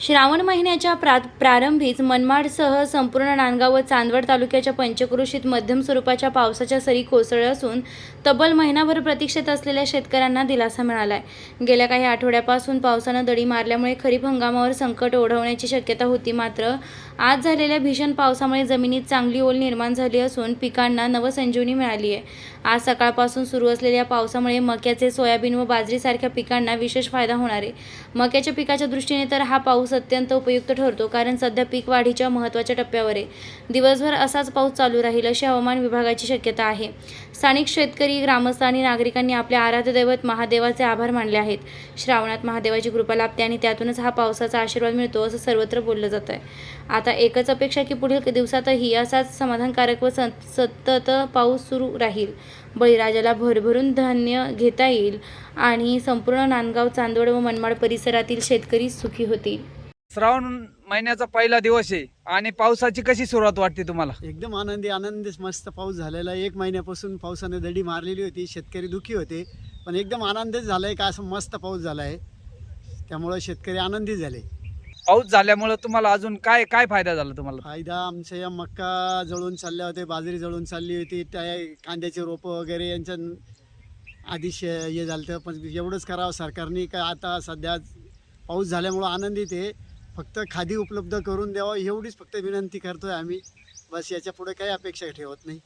श्रावण महिन्याच्या प्रा प्रारंभीच मनमाडसह संपूर्ण नांदगाव व चांदवड तालुक्याच्या पंचक्रोशीत मध्यम स्वरूपाच्या पावसाच्या सरी कोसळल्या असून तब्बल महिनाभर प्रतीक्षेत असलेल्या शेतकऱ्यांना दिलासा मिळाला आहे गेल्या काही आठवड्यापासून पावसानं दडी मारल्यामुळे खरीप हंगामावर संकट ओढवण्याची शक्यता होती मात्र आज झालेल्या भीषण पावसामुळे जमिनीत चांगली ओल निर्माण झाली असून पिकांना नवसंजीवनी मिळाली आहे आज सकाळपासून सुरू असलेल्या पावसामुळे मक्याचे सोयाबीन व बाजरीसारख्या पिकांना विशेष फायदा होणार आहे. मक्याच्या पिकाच्या दृष्टीने तर हा पाऊस अत्यंत उपयुक्त ठरतो कारण सध्या पीक वाढीच्या महत्त्वाच्या टप्प्यावर आहे. दिवसभर असाच पाऊस चालू राहील अशी हवामान विभागाची शक्यता आहे. स्थानिक शेतकरी ग्रामस्थ आणि नागरिकांनी आपल्या आराध्यदैवत महादेवाचे आभार मानले आहेत. श्रावणात महादेवाची कृपा लाभते आणि त्यातूनच हा पावसाचा आशीर्वाद मिळतो असं सर्वत्र बोललं जात आहे आता एकच अपेक्षा की पुढील दिवसातही असाच समाधानकारक व सत- सतत पाऊस सुरू राहील. बळीराजाला भरभरून धान्य घेता येईल आणि संपूर्ण नांदगाव चांदवड व मनमाड परिसरातील शेतकरी सुखी होतील. श्रावण महिन्याचा पहिला दिवस आहे आणि पावसाची कशी सुरुवात वाटते तुम्हाला? एकदम आनंदी आनंदी मस्त पाऊस झालेला आहे. एक महिन्यापासून पावसाने दडी मारलेली होती शेतकरी दुखी होते पण एकदम आनंदच झाला आहे का असं मस्त पाऊस झाला आहे त्यामुळं शेतकरी आनंदी झाले. पाऊस झाल्यामुळे तुम्हाला अजून काय काय फायदा झाला तुम्हाला? फायदा आमच्या या मक्का जळून चालल्या होते बाजरी जळून चालली होती त्या कांद्याचे रोपं वगैरे यांच्या आधी शे हे झालं होतं पण एवढंच करावं सरकारने. का आता सध्या पाऊस झाल्यामुळं आनंदित आहे. फक्त खादी उपलब्ध करून द्यावं एवढीच फक्त विनंती करतो आहे आम्ही. बस याच्यापुढे काही अपेक्षा ठेवत नाही.